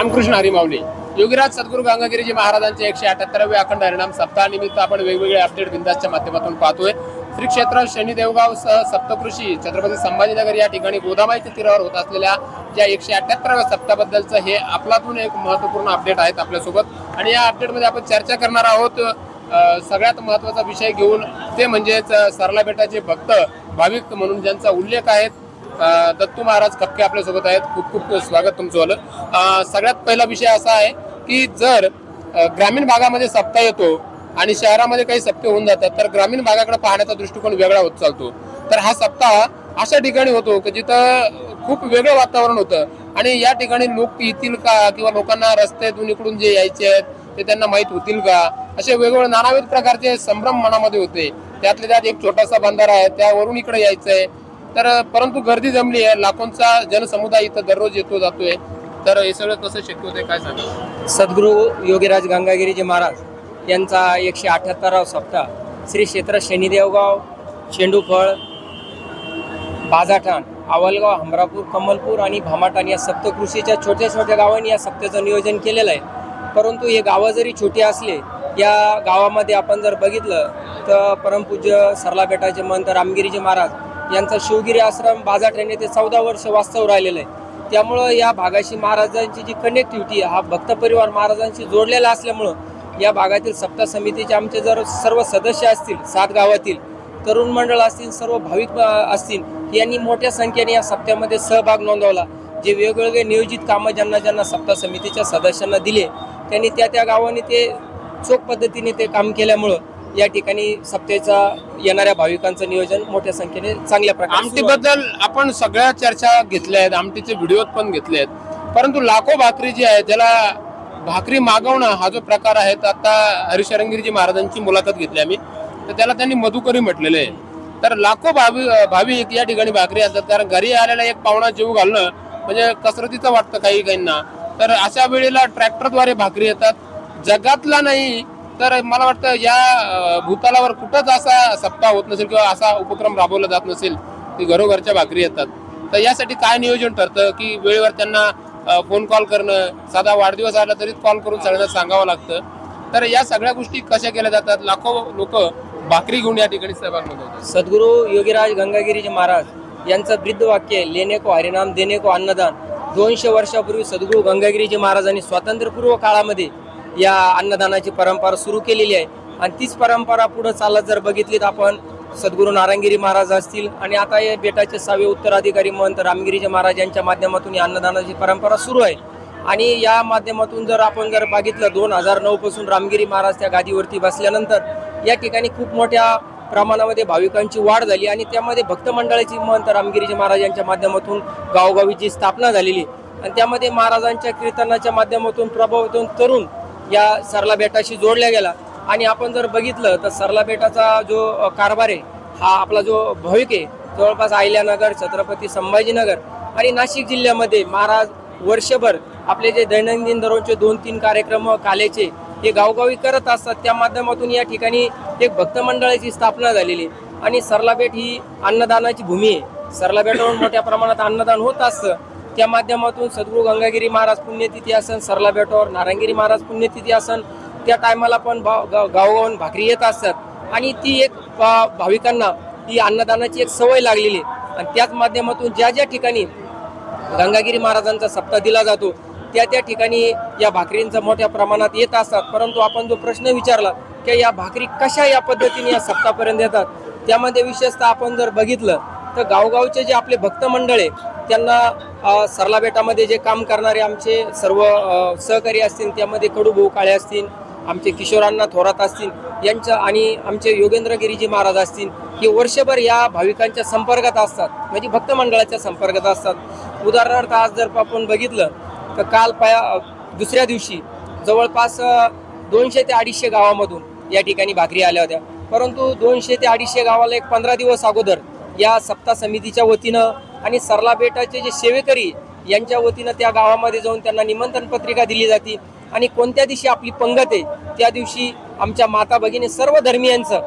रामकृष्ण हरी माऊली योगीराज सद्गुरू गंगागिरीजी महाराजांचे एकशे अठ्याहत्तरावे अखंड हरिणाम सप्ताहानिमित्त आपण वेगवेगळे अपडेट बिंदासच्या माध्यमातून पाहतोय. श्री क्षेत्र शनिदेवगाव सह सप्तकृषी छत्रपती संभाजीनगर या ठिकाणी गोदामाईच्या तीरावर होत असलेल्या ज्या एकशे अठ्याहत्तराव्या सप्ताहाबद्दलचं हे आपलातून एक महत्त्वपूर्ण अपडेट आहेत आपल्यासोबत. आणि या अपडेटमध्ये आपण चर्चा करणार आहोत सगळ्यात महत्त्वाचा विषय घेऊन ते म्हणजेच सरला बेटाचे भक्त भाविक म्हणून ज्यांचा उल्लेख आहेत दत्तू महाराज कपके आपल्यासोबत आहेत. खूप खूप स्वागत तुमचं वालं सगळ्यात पहिला विषय असा आहे की जर ग्रामीण भागामध्ये सप्ताह येतो आणि शहरामध्ये काही सप्ते होऊन जातात तर ग्रामीण भागाकडे पाहण्याचा दृष्टिकोन वेगळा होत चालतो. तर हा सप्ताह अशा ठिकाणी होतो की जिथं खूप वेगळं वातावरण होतं आणि या ठिकाणी लोक येतील का किंवा लोकांना रस्त्यातून इकडून जे यायचे आहेत ते त्यांना माहीत होतील का? असे वेगवेगळे नानाविध प्रकारचे संभ्रम मनामध्ये होते. त्यातल्या त्यात एक छोटासा बंधारा आहे त्यावरून इकडे आहे तर परंतु गर्दी जमली आहे. लाखोंचा जनसमुदाय इथं दररोज येतो जातोय. तर हे सगळं कसं शक्य होते काय सांगा सद्गुरू योगीराज गंगागिरीजी महाराज यांचा एकशे अठ्याहत्तराव सप्ताह श्री क्षेत्र शनिदेवगाव शेंडूफळ बाजाठाण आवलगाव हमरापूर कमलपूर आणि भामाटाण या सप्तकृषीच्या छोट्या छोट्या गावांनी या सप्त्याचं नियोजन केलेलं आहे. परंतु हे गावं जरी छोटी असले या गावामध्ये आपण जर बघितलं तर परमपूज्य सरला बेटाचे महंत रामगिरीजी महाराज यांचा शिवगिरी आश्रम बाजार ट्रेन येथे चौदा वर्ष वास्तव राहिलेलं आहे. त्यामुळं या भागाशी महाराजांची जी कनेक्टिव्हिटी हा भक्त परिवार महाराजांशी जोडलेला असल्यामुळं या भागातील सप्ताह समितीचे आमचे जर सर्व सदस्य असतील सात गावातील तरुण मंडळ असतील सर्व भाविक असतील यांनी मोठ्या संख्येने या सप्त्यामध्ये सहभाग नोंदवला. जे वेगवेगळे नियोजित कामं ज्यांना ज्यांना सप्ताह समितीच्या सदस्यांना दिले त्यांनी त्या त्या गावांनी ते चोख पद्धतीने ते काम केल्यामुळं या ठिकाणी सप्तेचा येणाऱ्या भाविकांचं नियोजन मोठ्या संख्येने चांगल्या प्रकारे आमटीबद्दल आपण सगळ्या चर्चा घेतल्या आहेत आमटीचे व्हिडिओ पण घेतले आहेत. परंतु लाखो भाकरी जी आहे ज्याला भाकरी मागवणं हा जो प्रकार आहे तर आता हरिशरंगिरीजी महाराजांची मुलाखत घेतली आम्ही. तर त्याला त्यांनी मधुकरी म्हटलेलं आहे. तर लाखो भावी भाविक या ठिकाणी भाकरी असतात कारण घरी आलेला एक पाहुणा जीव घालणं म्हणजे कसरतीचं वाटतं काही काहींना. तर अशा वेळेला ट्रॅक्टरद्वारे भाकरी येतात. जगातला नाही तर मला वाटतं या भूतालावर कुठंच असा सप्ताह होत नसेल किंवा असा उपक्रम राबवला जात नसेल की घरोघरच्या भाकरी येतात. तर यासाठी काय नियोजन ठरतं की वेळेवर त्यांना फोन कॉल करणं साधा वाढदिवस आला तरी कॉल करून सगळ्यांना सांगावं लागतं. तर या सगळ्या गोष्टी कशा केल्या जातात? लाखो लोक भाकरी घेऊन या ठिकाणी सहभाग नोंदवतात. सद्गुरू योगीराज गंगागिरीजी महाराज यांचं ब्रिद्ध वाक्य आहे लेणे को हरिनाम देणे को अन्नदान. दोनशे वर्षापूर्वी सद्गुरू गंगागिरीजी महाराजांनी स्वातंत्र्यपूर्व काळामध्ये या अन्नदानाची परंपरा सुरू केलेली आहे. आणि तीच परंपरा पुढे चालत जर बघितली तर आपण सद्गुरू नारायणगिरी महाराज असतील आणि आता या बेटाचे सहावे उत्तराधिकारी महंत रामगिरीजी महाराज यांच्या माध्यमातून ही अन्नदानाची परंपरा सुरू आहे. आणि या माध्यमातून जर आपण जर बघितलं दोन हजार नऊपासून रामगिरी महाराज त्या गादीवरती बसल्यानंतर या ठिकाणी खूप मोठ्या प्रमाणामध्ये भाविकांची वाढ झाली आणि त्यामध्ये भक्त मंडळाची महंत रामगिरीजी महाराज यांच्या माध्यमातून गावोगावीची स्थापना झालेली आणि त्यामध्ये महाराजांच्या कीर्तनाच्या माध्यमातून प्रभावितून तरुण या सरला बेटाशी जोडल्या गेला. आणि आपण जर बघितलं तर सरला बेटाचा जो कारभार आहे हा आपला जो भविक आहे जवळपास अहिल्यानगर छत्रपती संभाजीनगर आणि नाशिक जिल्ह्यामध्ये महाराज वर्षभर आपले जे दैनंदिन दररोजचे दोन तीन कार्यक्रम कालेचे हे गावगावी करत असतात. त्या माध्यमातून या ठिकाणी एक भक्त मंडळाची स्थापना झालेली आहे. आणि सरलाबेट ही अन्नदानाची भूमी आहे. सरलाबेटावरून मोठ्या प्रमाणात अन्नदान होत असतं. त्या माध्यमातून सद्गुरू गंगागिरी महाराज पुण्यतिथी असन सरला बेटावर नारायणगिरी महाराज पुण्यतिथी असन त्या टायमाला पण भाव- गावगावून भाकरी येत असतात. आणि ती एक भा- भाविकांना ती अन्नदानाची एक सवय लागलेली. आहे आणि त्याच माध्यमातून ज्या ज्या ठिकाणी गंगागिरी महाराजांचा सप्ताह दिला जातो त्या त्या ठिकाणी या भाकरींचा मोठ्या प्रमाणात येत असतात. परंतु आपण जो प्रश्न विचारला की या भाकरी कशा या पद्धतीने या सप्तापर्यंत येतात? त्यामध्ये विशेषतः आपण जर बघितलं तर गावगावचे जे आपले भक्त मंडळ आहे त्यांना सरला बेटामध्ये जे काम करणारे आमचे सर्व सहकारी असतील त्यामध्ये कडू भाऊ काळे असतील आमचे किशोरांना थोरात असतील यांच्या आणि आमचे योगेंद्रगिरीजी महाराज असतील हे वर्षभर या भाविकांच्या संपर्कात असतात. म्हणजे भक्त मंडळाच्या संपर्कात असतात. उदाहरणार्थ आज जर आपण बघितलं तर काल पाया दुसऱ्या दिवशी जवळपास दोनशे ते अडीचशे गावामधून या ठिकाणी भाकरी आल्या होत्या. परंतु दोनशे ते अडीचशे गावाला एक पंधरा दिवस अगोदर या सप्ताह समितीच्या वतीनं आणि सरला बेटाचे जे सेवेकरी यांच्या वतीनं त्या गावामध्ये जाऊन त्यांना निमंत्रण पत्रिका दिली जाते. आणि कोणत्या दिवशी आपली पंगत आहे त्या दिवशी आमच्या माता भगिनी सर्व धर्मियांचं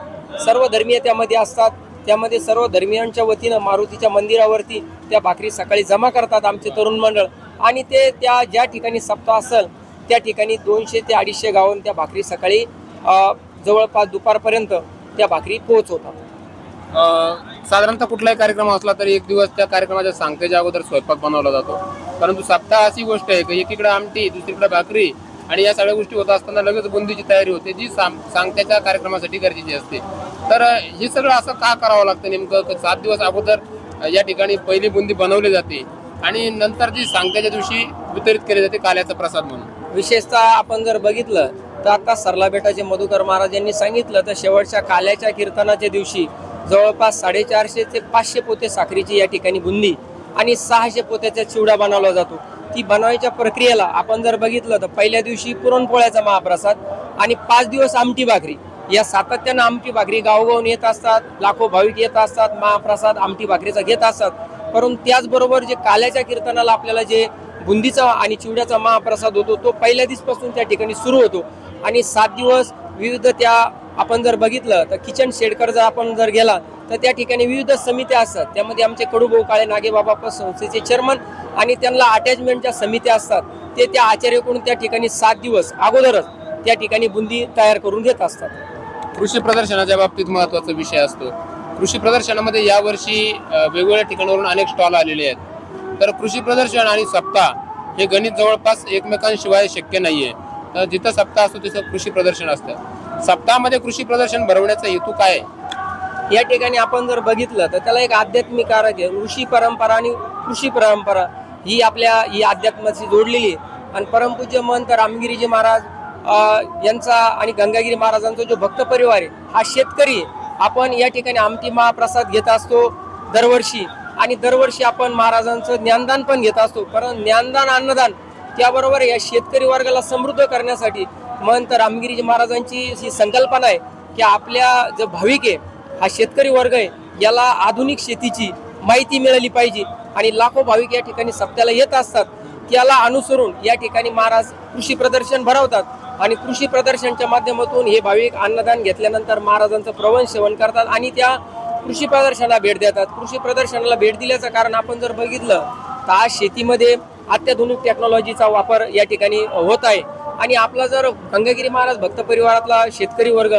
सर्व धर्मीय त्यामध्ये असतात. त्यामध्ये सर्व धर्मियांच्या वतीनं मारुतीच्या मंदिरावरती त्या भाकरी सकाळी जमा करतात आमचे तरुण मंडळ. आणि ते त्या ज्या ठिकाणी सप्ताह असेल त्या ठिकाणी दोनशे ते अडीचशे गावून त्या भाकरी सकाळी जवळपास दुपारपर्यंत त्या भाकरी पोहोचवतात. साधारणतः कुठलाही कार्यक्रम असला तरी एक दिवस त्या कार्यक्रमाच्या सांगतेच्या अगोदर स्वयंपाक बनवला जातो. परंतु सप्ताह अशी गोष्ट आहे की एकीकडे आमटी दुसरीकडे भाकरी आणि या सगळ्या गोष्टी होत असताना लगेच बुंदीची तयारी होते जी सांगत्याच्या कार्यक्रमासाठी गरजेची असते. तर हे सगळं असं का करावं लागतं नेमकं? सात दिवस अगोदर या ठिकाणी पहिली बुंदी बनवली जाते आणि नंतर जी सांगत्याच्या दिवशी वितरित केली जाते काल्याचा प्रसाद म्हणून. विशेषतः आपण जर बघितलं तर आता सरला बेटाचे मधुकर महाराज यांनी सांगितलं तर शेवटच्या काल्याच्या कीर्तनाच्या दिवशी जवळपास साडेचारशे ते पाचशे पोते साखरेची या ठिकाणी बुंदी आणि सहाशे पोत्याचा चिवडा बनवला जातो. ती बनवायच्या प्रक्रियेला आपण जर बघितलं तर पहिल्या दिवशी पुरणपोळ्याचा महाप्रसाद आणि पाच दिवस आमटी भाकरी. या सातत्यानं आमटी भाकरी गावगावून येत असतात लाखो भाविक येत असतात महाप्रसाद आमटी भाकरीचा घेत असतात. परंतु त्याचबरोबर जे काल्याच्या कीर्तनाला आपल्याला जे बुंदीचा आणि चिवड्याचा महाप्रसाद होतो तो पहिल्या दिवसपासून त्या ठिकाणी सुरू होतो. आणि सात दिवस विविध त्या आपण जर बघितलं तर किचन शेडकर जर आपण जर गेला तर त्या ठिकाणी विविध समित्या असतात. त्यामध्ये आमचे कडूभाऊ काळे नागेबाबा संस्थेचे चेअरमन आणि त्यांना अटॅचमेंटच्या समित्या असतात ते त्या आचार्यकडून त्या ठिकाणी सात दिवस अगोदरच त्या ठिकाणी बुंदी तयार करून घेत असतात. कृषी प्रदर्शनाच्या बाबतीत महत्त्वाचा विषय असतो. कृषी प्रदर्शनामध्ये यावर्षी वेगवेगळ्या ठिकाणावरून अनेक स्टॉल आलेले आहेत. तर कृषी प्रदर्शन आणि सप्ताह हे गणित जवळपास एकमेकांशिवाय शक्य नाहीये. तर जिथं सप्ताह असतो तिथं कृषी प्रदर्शन असतं. सप्ताहामध्ये कृषी प्रदर्शन भरवण्याचा हेतू काय या ठिकाणी आपण जर बघितलं तर त्याला एक आध्यात्मिक कारक आहे. ऋषी परंपरा आणि कृषी परंपरा ही आपल्या ही अध्यात्माशी जोडलेली आहे. आणि परमपूज्य महंत रामगिरीजी महाराज यांचा आणि गंगागिरी महाराजांचा जो भक्त परिवार आहे हा शेतकरी आपण या ठिकाणी आमटी महाप्रसाद घेत असतो दरवर्षी आणि दरवर्षी आपण महाराजांचं ज्ञानदान पण घेत असतो. कारण ज्ञानदान अन्नदान त्याबरोबर या शेतकरी वर्गाला समृद्ध करण्यासाठी महंत रामगिरीजी महाराजांची ही संकल्पना आहे की आपल्या जो भाविक आहे हा शेतकरी वर्ग आहे याला आधुनिक शेतीची माहिती मिळाली पाहिजे. आणि लाखो भाविक या ठिकाणी सप्त्याला येत असतात. त्याला अनुसरून या ठिकाणी महाराज कृषी प्रदर्शन भरवतात. आणि कृषी प्रदर्शनच्या माध्यमातून हे भाविक अन्नदान घेतल्यानंतर महाराजांचं प्रवण सेवन करतात आणि त्या कृषी प्रदर्शनाला भेट देतात. कृषी प्रदर्शनाला भेट दिल्याचं कारण आपण जर बघितलं तर आज शेतीमध्ये अत्याधुनिक टेक्नॉलॉजीचा वापर या ठिकाणी होत आहे. आणि आपला जर गंगागिरी महाराज भक्त परिवारातला शेतकरी वर्ग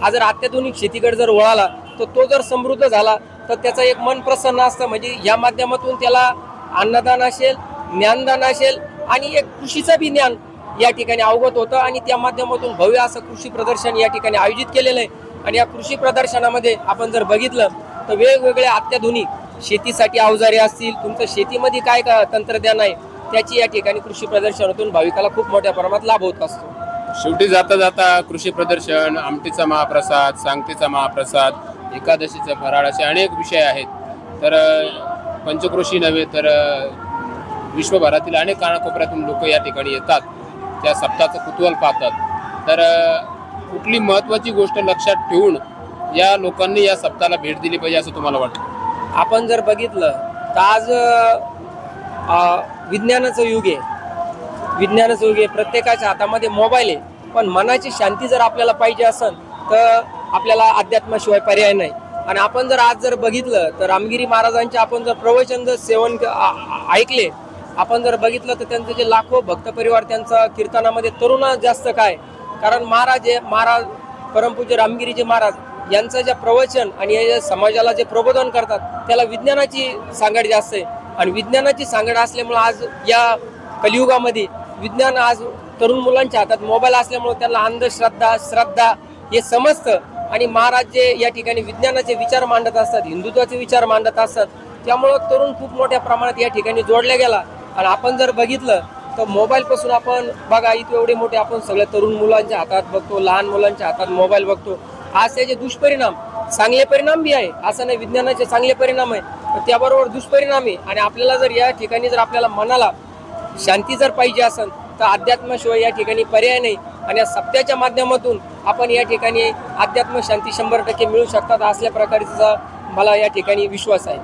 हा जर अत्याधुनिक शेतीकडे जर वळाला तर तो जर समृद्ध झाला तर त्याचं एक मन प्रसन्न असतं. म्हणजे या माध्यमातून त्याला अन्नदान असेल ज्ञानदान असेल आणि एक कृषीचं बी ज्ञान या ठिकाणी अवगत होतं. आणि त्या माध्यमातून भव्य असं कृषी प्रदर्शन या ठिकाणी आयोजित केलेलं आहे. आणि या कृषी प्रदर्शनामध्ये आपण जर बघितलं तर वेगवेगळ्या अत्याधुनिक शेतीसाठी अवजारे असतील तुमचं शेतीमध्ये काय का तंत्रज्ञान आहे त्याची या ठिकाणी कृषी प्रदर्शनातून भाविकाला खूप मोठ्या प्रमाणात लाभ होत असतो. शेवटी जाता जाता कृषी प्रदर्शन आमटीचा महाप्रसाद सांगतेचा महाप्रसाद एकादशीचा फराळ असे अनेक विषय आहेत. तर पंचकृषी नव्हे तर विश्वभरातील अनेक कानाकोपऱ्यातून लोक या ठिकाणी येतात. त्या सप्ताहाचं कुतूहल पाहतात. तर कुठली महत्त्वाची गोष्ट लक्षात ठेवून या लोकांनी या सप्ताहाला भेट दिली पाहिजे असं तुम्हाला वाटतं? आपण जर बघितलं तर आज विज्ञानाचं युग आहे. विज्ञानाचं युग आहे. प्रत्येकाच्या हातामध्ये मोबाईल आहे. पण मनाची शांती जर आपल्याला पाहिजे असेल तर आपल्याला अध्यात्माशिवाय पर्याय नाही. आणि आपण जर आज जर बघितलं तर रामगिरी महाराजांचे आपण जर प्रवचन जर सेवन क- ऐकले आपण जर बघितलं तर त्यांचं जे लाखो भक्त परिवार त्यांचा कीर्तनामध्ये तरुण जास्त काय? कारण महाराज हे महाराज परमपूज्य रामगिरीचे महाराज यांचं जे प्रवचन आणि हे जे समाजाला जे प्रबोधन करतात त्याला विज्ञानाची सांगड जास्त आहे. आणि विज्ञानाची सांगड असल्यामुळे आज या कलियुगामध्ये विज्ञान आज तरुण मुलांच्या हातात मोबाईल असल्यामुळे त्यांना अंधश्रद्धा श्रद्धा हे समजतं. आणि महाराज जे या ठिकाणी विज्ञानाचे विचार मांडत असतात हिंदुत्वाचे विचार मांडत असतात त्यामुळं तरुण खूप मोठ्या प्रमाणात या ठिकाणी जोडल्या गेला. आणि आपण जर बघितलं तर मोबाईलपासून आपण बघा इथे एवढे मोठे आपण सगळ्या तरुण मुलांच्या हातात बघतो लहान मुलांच्या हातात मोबाईल बघतो. आज त्याचे दुष्परिणाम चांगले परिणाम बी आहे. असं नाही विज्ञानाचे चांगले परिणाम आहे. पण त्याबरोबर दुष्परिणाम आहे आणि आपल्याला जर या ठिकाणी जर आपल्याला मनाला शांती जर पाहिजे असेल तर अध्यात्माशिवाय या ठिकाणी पर्याय नाही. आणि या सप्त्याच्या माध्यमातून आपण या ठिकाणी अध्यात्म शांती शंभर टक्के मिळू शकतात असल्या प्रकारचा मला या ठिकाणी विश्वास आहे.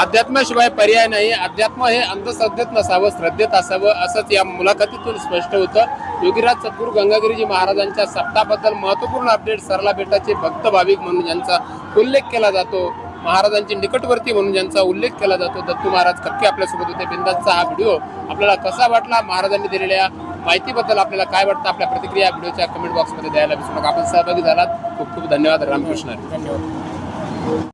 अध्यात्माशिवाय पर्याय नाही. अध्यात्म हे अंधश्रद्धेत नसावं श्रद्धेत असावं असंच या मुलाखतीतून स्पष्ट होतं. योगीराज सद्गुरू गंगागिरीजी महाराजांच्या सप्ताहाबद्दल महत्त्वपूर्ण अपडेट सरला बेटाचे भक्त भाविक म्हणून यांचा उल्लेख केला जातो महाराजांचे निकटवर्ती म्हणून ज्यांचा उल्लेख केला जातो दत्तू महाराज खक्के आपल्यासोबत होते. बिंदासचा हा व्हिडिओ आपल्याला कसा वाटला? महाराजांनी दिलेल्या माहितीबद्दल आपल्याला काय वाटतं? आपल्या प्रतिक्रिया व्हिडिओच्या कमेंट बॉक्समध्ये द्यायला विसरू नका. आपण सहभागी झालात. खूप खूप धन्यवाद. रामकृष्ण. धन्यवाद.